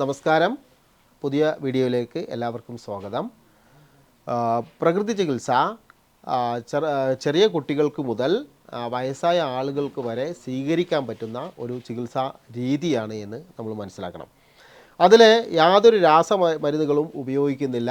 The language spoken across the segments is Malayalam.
നമസ്കാരം. പുതിയ വീഡിയോയിലേക്ക് എല്ലാവർക്കും സ്വാഗതം. പ്രകൃതി ചികിത്സ ചെറിയ കുട്ടികൾക്ക് മുതൽ വയസ്സായ ആളുകൾക്ക് വരെ സ്വീകരിക്കാൻ പറ്റുന്ന ഒരു ചികിത്സാ രീതിയാണ് എന്ന് നമ്മൾ മനസ്സിലാക്കണം. അതിൽ യാതൊരു രാസ മരുന്നുകളും ഉപയോഗിക്കുന്നില്ല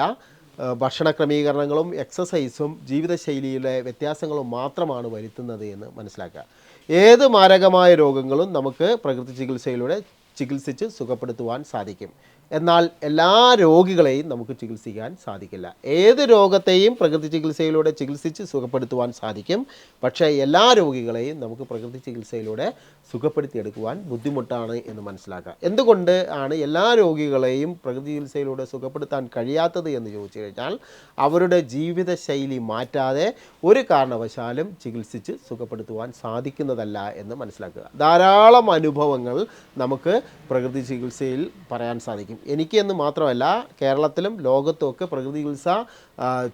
ഭക്ഷണ ക്രമീകരണങ്ങളും എക്സസൈസും ജീവിതശൈലിയിലെ വ്യത്യാസങ്ങളും മാത്രമാണ് വരുത്തുന്നത് എന്ന് മനസ്സിലാക്കുക. ഏത് മാരകമായ രോഗങ്ങളും നമുക്ക് പ്രകൃതി ചികിത്സയിലൂടെ ചികിത്സിച്ച് സുഖപ്പെടുത്തുവാൻ സാധിക്കും. എന്നാൽ എല്ലാ രോഗികളെയും നമുക്ക് ചികിത്സിക്കാൻ സാധിക്കില്ല. ഏത് രോഗത്തെയും പ്രകൃതി ചികിത്സയിലൂടെ ചികിത്സിച്ച് സുഖപ്പെടുത്തുവാൻ സാധിക്കും. പക്ഷേ എല്ലാ രോഗികളെയും നമുക്ക് പ്രകൃതി ചികിത്സയിലൂടെ സുഖപ്പെടുത്തിയെടുക്കുവാൻ ബുദ്ധിമുട്ടാണ് എന്ന് മനസ്സിലാക്കുക. എന്തുകൊണ്ട് ആണ് എല്ലാ രോഗികളെയും പ്രകൃതി ചികിത്സയിലൂടെ സുഖപ്പെടുത്താൻ കഴിയാത്തത് എന്ന് ചോദിച്ചു കഴിഞ്ഞാൽ അവരുടെ ജീവിതശൈലി മാറ്റാതെ ഒരു കാരണവശാലും ചികിത്സിച്ച് സുഖപ്പെടുത്തുവാൻ സാധിക്കുന്നതല്ല എന്ന് മനസ്സിലാക്കുക. ധാരാളം അനുഭവങ്ങൾ നമുക്ക് പ്രകൃതി ചികിത്സയിൽ പറയാൻ സാധിക്കും. എനിക്ക് എന്ന് മാത്രമല്ല കേരളത്തിലും ലോകത്തുമൊക്കെ പ്രകൃതി ചികിത്സ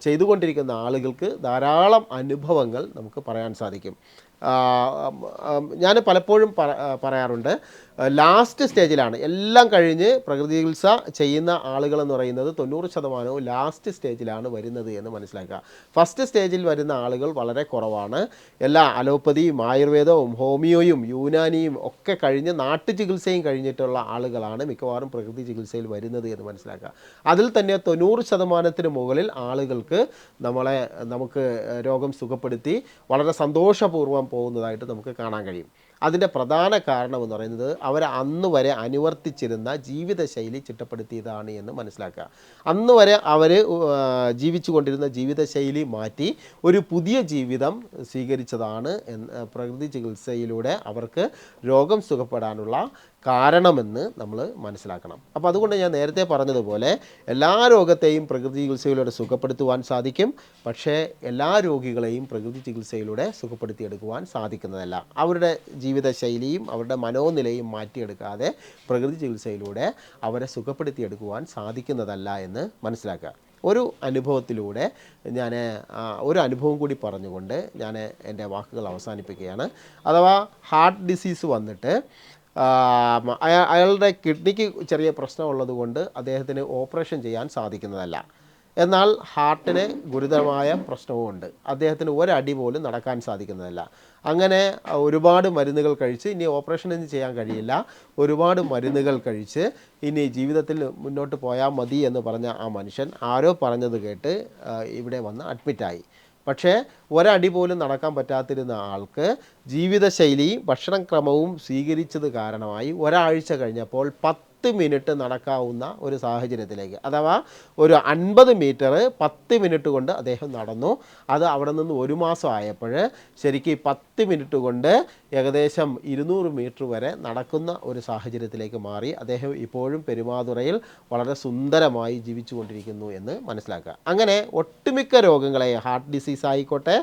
ചെയ്തുകൊണ്ടിരിക്കുന്ന ആളുകൾക്ക് ധാരാളം അനുഭവങ്ങൾ നമുക്ക് പറയാൻ സാധിക്കും. ഞാൻ പലപ്പോഴും പറ- പറയാറുണ്ട് ലാസ്റ്റ് സ്റ്റേജിലാണ്. എല്ലാം കഴിഞ്ഞ് പ്രകൃതി ചികിത്സ ചെയ്യുന്ന ആളുകൾ എന്ന് പറയുന്നത് തൊണ്ണൂറ് ശതമാനവും ലാസ്റ്റ് സ്റ്റേജിലാണ് വരുന്നത് എന്ന് മനസ്സിലാക്കുക. ഫസ്റ്റ് സ്റ്റേജിൽ വരുന്ന ആളുകൾ വളരെ കുറവാണ്. എല്ലാ അലോപ്പതിയും ആയുർവേദവും ഹോമിയോയും യൂനാനിയും ഒക്കെ കഴിഞ്ഞ് നാട്ടു ചികിത്സയും കഴിഞ്ഞിട്ടുള്ള ആളുകളാണ് മിക്കവാറും പ്രകൃതി ചികിത്സയിൽ വരുന്നത് എന്ന് മനസ്സിലാക്കുക. അതിൽ തന്നെ തൊണ്ണൂറ് ശതമാനത്തിന് മുകളിൽ ആളുകൾക്ക് നമ്മളെ നമുക്ക് രോഗം സുഖപ്പെടുത്തി വളരെ സന്തോഷപൂർവം പോകുന്നതായിട്ട് നമുക്ക് കാണാൻ കഴിയും. അതിന്റെ പ്രധാന കാരണം എന്ന് പറയുന്നത് അവർ അന്ന് വരെ അനുവർത്തിച്ചിരുന്ന ജീവിതശൈലി ചിട്ടപ്പെടുത്തിയതാണ് എന്ന് മനസ്സിലാക്കുക. അന്ന് വരെ അവർ ജീവിച്ചു കൊണ്ടിരുന്ന ജീവിതശൈലി മാറ്റി ഒരു പുതിയ ജീവിതം സ്വീകരിച്ചതാണ് പ്രകൃതി ചികിത്സയിലൂടെ അവർക്ക് രോഗം സുഖപ്പെടാനുള്ള കാരണമെന്ന് നമ്മൾ മനസ്സിലാക്കണം. അപ്പോൾ അതുകൊണ്ട് ഞാൻ നേരത്തെ പറഞ്ഞതുപോലെ എല്ലാ രോഗത്തെയും പ്രകൃതി ചികിത്സയിലൂടെ സുഖപ്പെടുത്തുവാൻ സാധിക്കും. പക്ഷേ എല്ലാ രോഗികളെയും പ്രകൃതി ചികിത്സയിലൂടെ സുഖപ്പെടുത്തിയെടുക്കുവാൻ സാധിക്കുന്നതല്ല. അവരുടെ ജീവിതശൈലിയും അവരുടെ മനോനിലയും മാറ്റിയെടുക്കാതെ പ്രകൃതി ചികിത്സയിലൂടെ അവരെ സുഖപ്പെടുത്തിയെടുക്കുവാൻ സാധിക്കുന്നതല്ല എന്ന് മനസ്സിലാക്കുക. ഒരു അനുഭവത്തിലൂടെ ഞാൻ ഒരു അനുഭവം കൂടി പറഞ്ഞുകൊണ്ട് ഞാൻ എന്റെ വാക്കുകൾ അവസാനിപ്പിക്കുകയാണ്. അഥവാ ഹാർട്ട് ഡിസീസ് വന്നിട്ട് അയാളുടെ കിഡ്നിക്ക് ചെറിയ പ്രശ്നമുള്ളത് കൊണ്ട് അദ്ദേഹത്തിന് ഓപ്പറേഷൻ ചെയ്യാൻ സാധിക്കുന്നതല്ല. എന്നാൽ ഹാർട്ടിന് ഗുരുതരമായ പ്രശ്നവുമുണ്ട്. അദ്ദേഹത്തിന് ഒരടി പോലും നടക്കാൻ സാധിക്കുന്നതല്ല. അങ്ങനെ ഒരുപാട് മരുന്നുകൾ കഴിച്ച് ഇനി ഓപ്പറേഷൻ ഒന്നും ചെയ്യാൻ കഴിയില്ല. ഒരുപാട് മരുന്നുകൾ കഴിച്ച് ഇനി ജീവിതത്തിൽ മുന്നോട്ട് പോയാൽ മതി എന്ന് പറഞ്ഞ ആ മനുഷ്യൻ ആരോ പറഞ്ഞത് കേട്ട് ഇവിടെ വന്ന് അഡ്മിറ്റായി. പക്ഷേ ഒരടി പോലും നടക്കാൻ പറ്റാതിരുന്ന ആൾക്ക് ജീവിതശൈലിയും ഭക്ഷണക്രമവും സ്വീകരിച്ചത് കാരണമായി ഒരാഴ്ച കഴിഞ്ഞപ്പോൾ പത്ത് മിനിറ്റ് നടക്കാവുന്ന ഒരു സാഹചര്യത്തിലേക്ക്. അഥവാ ഒരു അൻപത് മീറ്റർ പത്ത് മിനിറ്റ് കൊണ്ട് അദ്ദേഹം നടന്നു. അത് അവിടെ നിന്ന് ഒരു മാസം ആയപ്പോൾ ശരിക്കും പത്ത് മിനിറ്റ് കൊണ്ട് ഏകദേശം ഇരുന്നൂറ് മീറ്റർ വരെ നടക്കുന്ന ഒരു സാഹചര്യത്തിലേക്ക് മാറി. അദ്ദേഹം ഇപ്പോഴും പെരുമാതുറയിൽ വളരെ സുന്ദരമായി ജീവിച്ചുകൊണ്ടിരിക്കുന്നു എന്ന് മനസ്സിലാക്കുക. അങ്ങനെ ഒട്ടുമിക്ക രോഗങ്ങളെ ഹാർട്ട് ഡിസീസ് ആയിക്കോട്ടെ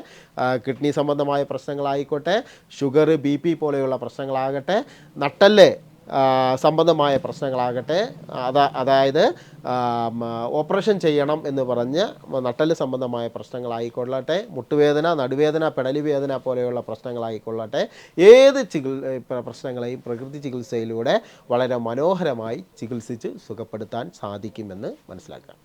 കിഡ്നി സംബന്ധമായ പ്രശ്നങ്ങളായിക്കോട്ടെ ഷുഗർ ബി പോലെയുള്ള പ്രശ്നങ്ങളാകട്ടെ നട്ടൽ ആ, സംബന്ധമായ പ്രശ്നങ്ങളാകട്ടെ. അതാ അതായത് ഓപ്പറേഷൻ ചെയ്യണം എന്ന് പറഞ്ഞ് നട്ടൽ സംബന്ധമായ പ്രശ്നങ്ങളായിക്കൊള്ളട്ടെ. മുട്ടുവേദന നടുവേദന പെടലി വേദന പോലെയുള്ള പ്രശ്നങ്ങളായിക്കൊള്ളട്ടെ. ഏത് ചികി പ്ര- പ്രശ്നങ്ങളെയും പ്രകൃതി ചികിത്സയിലൂടെ വളരെ മനോഹരമായി ചികിത്സിച്ച് സുഖപ്പെടുത്താൻ സാധിക്കുമെന്ന് മനസ്സിലാക്കുക